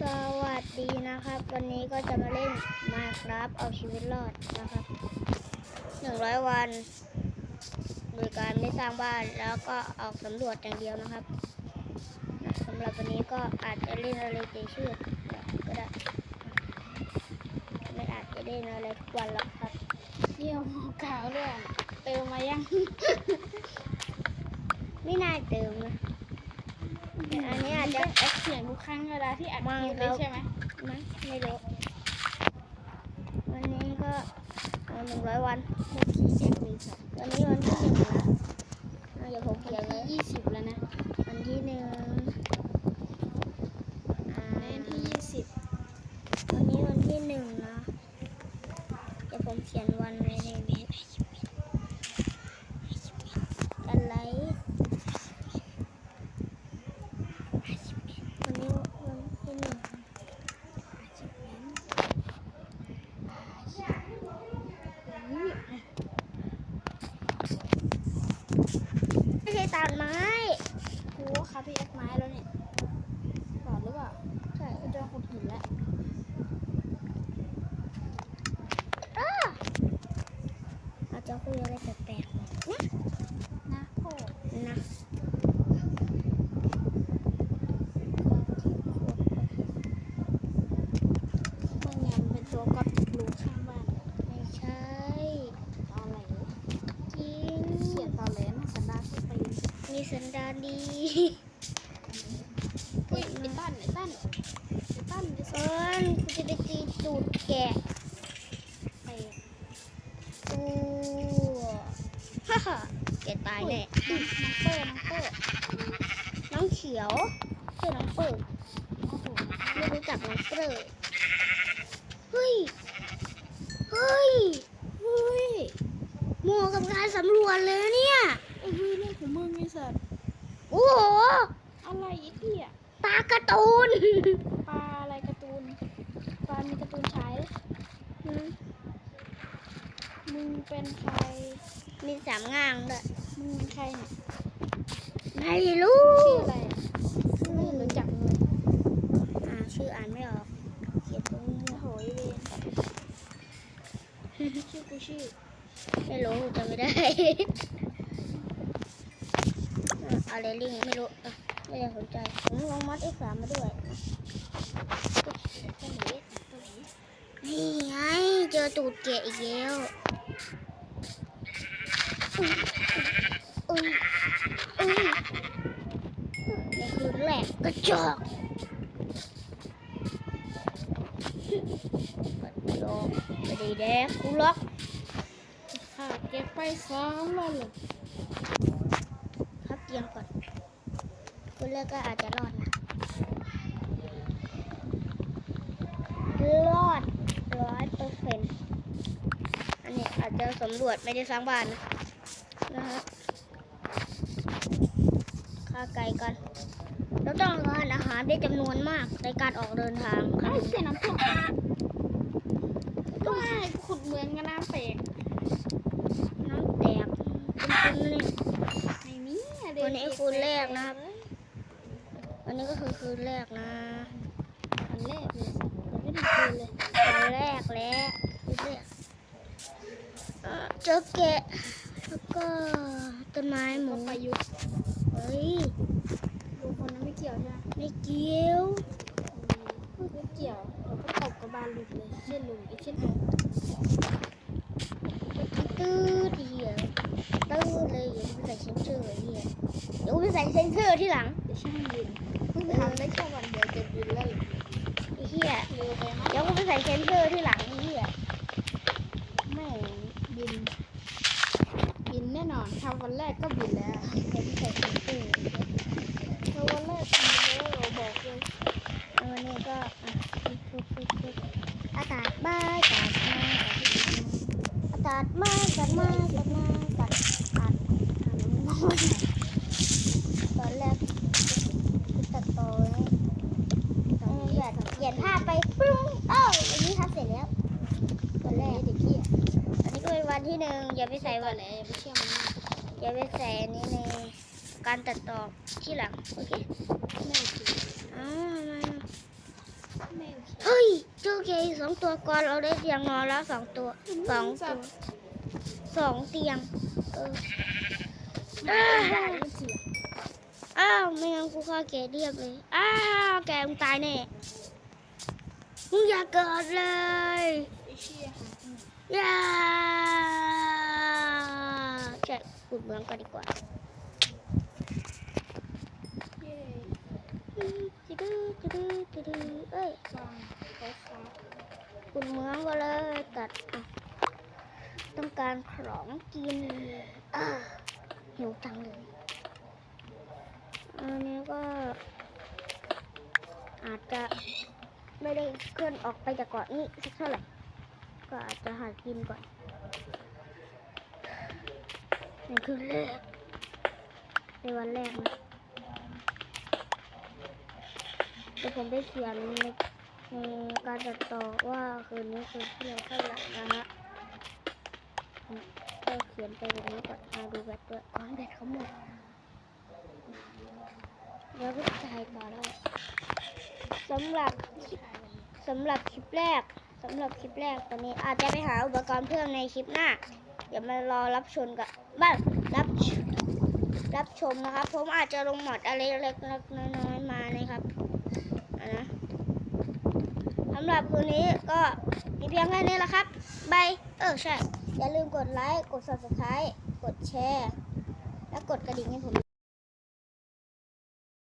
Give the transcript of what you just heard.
สวัสดีนะครับ วันนี้ก็จะมาเล่น Minecraft เอาชีวิตรอดนะครับ100วัน โดยการไม่สร้างบ้านแล้วก็ออกสำรวจอย่างเดียวนะครับสำหรับวันนี้ก็อาจจะเล่นอะไรเฉยชื่อก็ได้ไม่อาจจะเล่นอะไรทุกวันหรอกครับเยี่ยมกาวด้วยเติมมายัง ไม่น่าเติมนะแต่อันนี้อา จจะแอคเสียงทุกครั้งเวลาที่อัดม่คลิปเลยครับใช่ไหมมั้งไม่รู้วันนี้ก็หนึ่งร้อยวันเมื่อกี้แจ็คเลยสัตว์วันนี้วันที่หนึ่งนะเอย่าผมเขียนเลยยี่สิบแล้วนะวันที่หนึ่งอ่าในวันที่ยี่สิบวันนี้วันที่หนึ่งนะเดี๋ยวผมเขียนวันไว้ในนี้อะไรวันนี้วันที่หนึ่งไม่ใช่ตัดไม้ โอ้คาพี่แอคไม้แล้วเนี่ยหลอดหรือเปล่า ใช่ ก็จะขุดหินแล้ว อ้าเราจะ คุยอะไรแปลกๆนะนะโอ้นะเมื่อไงมันเป็นตัวก๊อตรูข้างบ้านไม่ใช่เอาอะไรวะจริงเขียนตอแหลนะสันดานที่ปีนมีสันดานดีเฮ้ยไอ้ตั้นไอ้ตั้นไอ้ตั้นไอ้เอิญกูจะไปตีตูดแกะ ไป ตัว ฮ่าฮ่าแกะตายแน่น้องเปอร์น้องเปอร์น้องเขียวใช่น้องเปิดโอ้โหไม่รู้จักน้องเปิดเฮ้ย เฮ้ย เฮ้ยเหมาะกับการสำรวจเลยเนี่ยไอ้เฮ้ยเรื่องของมึงไอ้สัตว์โอ้โห อะไรอีกที่อะปลาการ์ตูน ปลาอะไรการ์ตูน ปลามีการ์ตูนฉายอืม มึงเป็นใคร มีสามง่างด้วยมึงเป็นใครเนี่ยไม่รู้ชื่ออะไรอะไม่รู้จักเลยอ่าชื่ออ่านไม่ออก เขียนตรงนี้โอ้โหยเวนชื่อกูชื่อ ไม่รู้จำไม่ได้อะไรลิงไม่รู้อะไม่ได้สนใจ ผมลองมัดเอ็กสามมาด้วยตัวไหนตัวไหนนี่ไงเจอตูดแกะอีกแล้วอุ้ยอุ้ยอุ้ยในคืนแรกกระจอกกระจอกไม่ได้แดกกูล็อกขาดแกไปสามวันเลยพักเตียงก่อนคืนแรกก็อาจจะรอดนะรอดร้อยเปอร์เซ็นต์อันนี้อาจจะสำรวจไม่ได้สร้างบ้านนะ นะฮะค่าไก่กันเราต้องการอาหารได้จำนวนมากในการออกเดินทางคไอ้รับเสียน้ำท่วมต้องให้ขุดเหมืองกันน้ำเปกน้ำแตกเป็นๆนี่ไม่มีอะวันนี้คืนแรกนะครับวันนี้ก็คือคืนแรกนะวันแรกเลยยังไม่ได้คืนเลยวันแรกแล้วคืนแรกเอ่อเจอแกะแล้วก็ต้ นไม้หมู ประยุทธ์เฮ้ยดูคนนั้นไม่เกี่ยวใช่ไหมไม่เกี่ยวไม่เกี่ยวเราก็ตบกับบานหลุดเลยเช่นลุงอีกเช่นผมตื้อเดียวตื้อเลยอย่าไปใส่เซนเซอร์ไอ้เหี้ยเดี๋ยวไปใส่เซนเซอร์ที่หลังเดี๋ยวช่างบินเพิ่งทำได้แค่วันเดียวจะบินแล้วไอ้เหี้ยเร็วไปมั้ยเดี๋ยวกูไปใส่เซนเซอร์ที่หลังไอ้เหี้ย แม่งบิน บิ นแน่นอนทำวันแรกก็บินแล้วเดี๋ยวไปใส่เซนเซอร์ทำวันแรกบินแล้วเราบอกเลยวันนี้ก็อะทุบทุบทุบทุบอากาศบ้าอากาศมาอากาศมาอากาศมาอากาศมาอากาศมาตอนแรกกูตัดต่อไงตอนนี้แบบเปลี่ยนภาพไปปึ้งเอ้าอันนี้ทำเสร็จแล้วตอนแรก เด็กพี่อะ อันนี้ก็เป็น วันที่หนึ่งอย่าไปใส่วันไหนอย่าไปเชื่อมันอย่าไปใส่อันนี้ในการตัดต่อที่หลังโอเคแม่คืออ้าวทำไมอะเคอีกสองตัวก่อนเราได้เตียงนอนแล้วสองตัวสองตัวสองเตียงเออได้ไม่เสียอ้าวไม่งั้นกูฆ่าแกเรียบเลยอ้าวแกมึงตายแน่มึงอย่าเกิดเลย ย่าใช่ขุดเมืองกันดีกว่าจิดื้อจิดื้อจิดื้อเอ้ยฟางเขาฟ้าขุดเมืองก็เลยตัดต้องการของกินหิวจังเลยอันนี้ก็อาจจะไม่ได้เคลื่อนออกไปจากเกาะนี้สักเท่าไหร่ ก็อาจจะหากินก่อนนี่คือแรกในวันแรกนะเดี๋ยวผมได้เขียนในในการตัดต่อว่าคืนนี้คือที่ยวเท่าไหร่นะฮะได้เขียนไปแบบนี้ก่อนมาดูแบตด้วยอ๋อนแบตเขาหมดแล้วก็ถ่ายต่อได้สำหรับสำหรับคลิปแรก สำหรับคลิปแรกตอนนี้อาจจะไปหาอุปกรณ์เพิ่มในคลิปหน้า เดี๋ยวมารอรับชมกับบ้านรับรับชมนะครับ ผมอาจจะลงหมอดอะไรเล็กๆน้อยๆมานะครับนะสำหรับคืนนี้ก็มีเพียงแค่นี้แหละครับบายเออใช่ อย่าลืมกดไลค์ กด subscribe กดแชร์ และกดกระดิ่งให้ผม